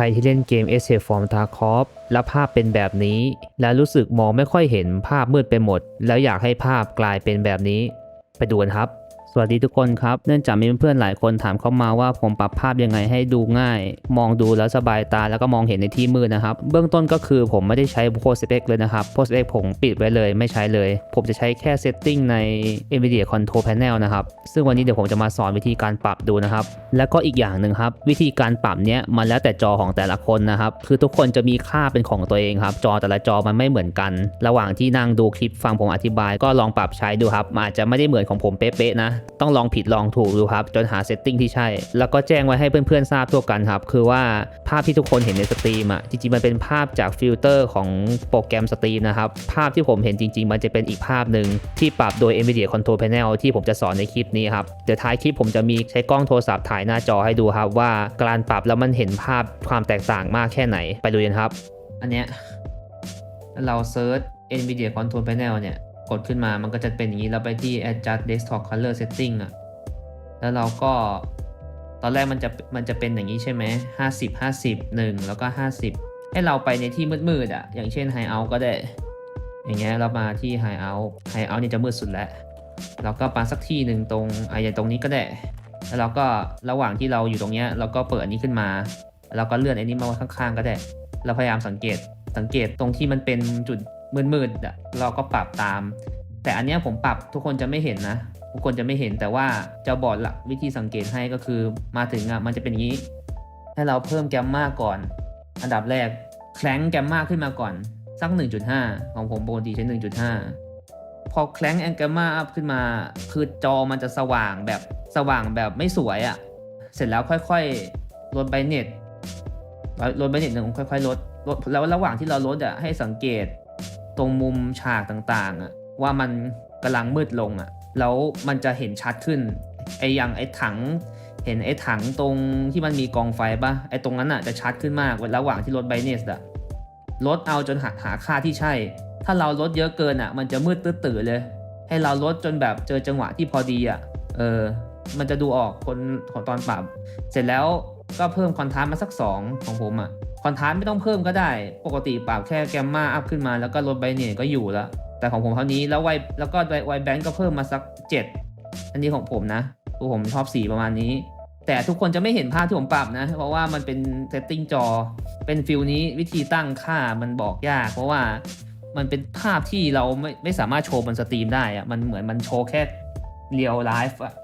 รที่เล่นเกม e s c a p e from Tarkov แล้วภาพเป็นแบบนี้ และรู้สึกมองไม่ค่อยเห็นภาพมืดไปหมด แล้วอยากให้ภาพกลายเป็นแบบนี้ ไปดูกันครับ สวัสดีทุกคนครับ เนื่องจากมีเพื่อนๆหลายคนถามเข้ามาว่าผมปรับภาพยังไงให้ดูง่าย มองดูแล้วสบายตาแล้วก็มองเห็นในที่มืดนะครับ เบื้องต้นก็คือผมไม่ได้ใช้โพสเปกเลยนะครับโพสเปกผมปิดไว้เลยไม่ใช้เลย ผมจะใช้แค่เซตติ้งใน NVIDIA Control Panel นะครับ ซึ่งวันนี้เดี๋ยวผมจะมาสอนวิธีการปรับดูนะครับ แล้วก็อีกอย่างหนึ่งครับวิธีการปรับเนี้ยมันแล้วแต่จอของแต่ละคนนะครับคือทุกคนจะมีค่าเป็นของตัวเองครับจอแต่ละจอมันไม่เหมือนกัน ระหว่างที่นั่งดูคลิปฟังผมอธิบายก็ลองปรับใช้ดูครับอาจจะไม่ได้เหมือนของผมเป๊ะๆนะต้องลองผิดลองถูกดูครับ จนหาเซตติ้งที่ใช่ แล้วก็แจ้งไว้ให้เพื่อนๆทราบทั่วกันครับ คือว่าภาพที่ทุกคนเห็นในสตรีมอะจริงๆมันเป็นภาพจากฟิลเตอร์ของโปรแกรมสตรีมนะครับ ภาพที่ผมเห็นจริง ๆ มันจะเป็นอีกภาพหนึ่งที่ปรับโดย NVIDIA Control Panel ที่ผมจะสอนในคลิปนี้ครับ เดี๋ยวท้ายคลิปผมจะมีใช้กล้องโทรศัพท์ถ่ายหน้าจอให้ดูครับ ว่าการปรับแล้วมันเห็นภาพความแตกต่างมากแค่ไหนไปดูกันครับ อันเนี้ยเราเซิร์ช NVIDIA Control Panel เนี่ย กดขึ้นมามันก็จะเป็นอย่างนี้เราไปที่ adjust desktop color setting อะแล้วเราก็ตอนแรกมันจะมันจะเป็นอย่างนี้ใช่ไหมห้าสิบห้าสิบหนึ่งแล้วก็ห้าสิบให้เราไปในที่มืดๆอะ อย่างเช่น high out ก็ได้ อย่างเงี้ยเรามาที่ high out high out นี่จะมืดสุดแล้วเราก็มาสักที่หนึ่งตรงอะอย่างตรงนี้ก็ได้ แล้วเราก็ระหว่างที่เราอยู่ตรงเนี้ยเราก็เปิดอันนี้ขึ้นมา แล้วก็เลื่อนอันนี้มาไว้ข้างๆก็ได้ เราพยายามสังเกตสังเกตตรงที่มันเป็นจุด มืดๆอะเราก็ปรับตาม แต่อันเนี้ยผมปรับทุกคนจะไม่เห็นนะ ทุกคนจะไม่เห็นแต่ว่าเจะบอกหลักวิธีสังเกตให้ก็คือมาถึงอะมันจะเป็นอย่างนี้ ให้เราเพิ่มแกมมาก่อน อันดับแรกแคลงแกมมาขึ้นมาก่อนสัก 1.5 ของผมปกติใช้ 1.5 พอแคลงแองแกมมาอัพขึ้นมา คือจอมันจะสว่างแบบสว่างแบบไม่สวยอะ่ะ เสร็จแล้วค่อยๆ ลดไบเน็ตลดไบเน็ตหนึ่งค่อยๆ ลดลด แล้วระหว่างที่เราลดอะให้สังเกต ตรงมุมฉากต่างๆอะว่ามันกำลังมืดลงอะแล้วมันจะเห็นชัดขึ้นไออย่างไอถัง เห็นไอถังตรงที่มันมีกองไฟปะไอตรงนั้นอะจะชัดขึ้นมากระหว่างที่ลดไบเนสอะลดเอาจนหาหาค่าที่ใช่ ถ้าเราลดเยอะเกินอะมันจะมืดตื้อๆเลย ให้เราลดจนแบบเจอจังหวะที่พอดีอะเออมันจะดูออกคนของตอนปรับ เสร็จแล้วก็เพิ่มคอนทราสต์มาสัก 2 ของผมอะ คอนทราสต์ไม่ต้องเพิ่มก็ได้ ปกติปรับแค่แกมมาอัพขึ้นมาแล้วก็ลดไบเนสก็อยู่แล้ว แต่ของผมเท่านี้แล้วไวแล้วก็ไวแบงก์ก็เพิ่มมาสัก 7 อันนี้ของผมนะตัวผมชอบสีประมาณนี้ แต่ทุกคนจะไม่เห็นภาพที่ผมปรับนะ เพราะว่ามันเป็นเซตติ้งจอ เป็นฟิลนี้วิธีตั้งค่ามันบอกยาก เพราะว่ามันเป็นภาพที่เราไม่ไม่สามารถโชว์บนสตรีมได้อะมันเหมือนมันโชว์แค่เรียลไลฟ์อะ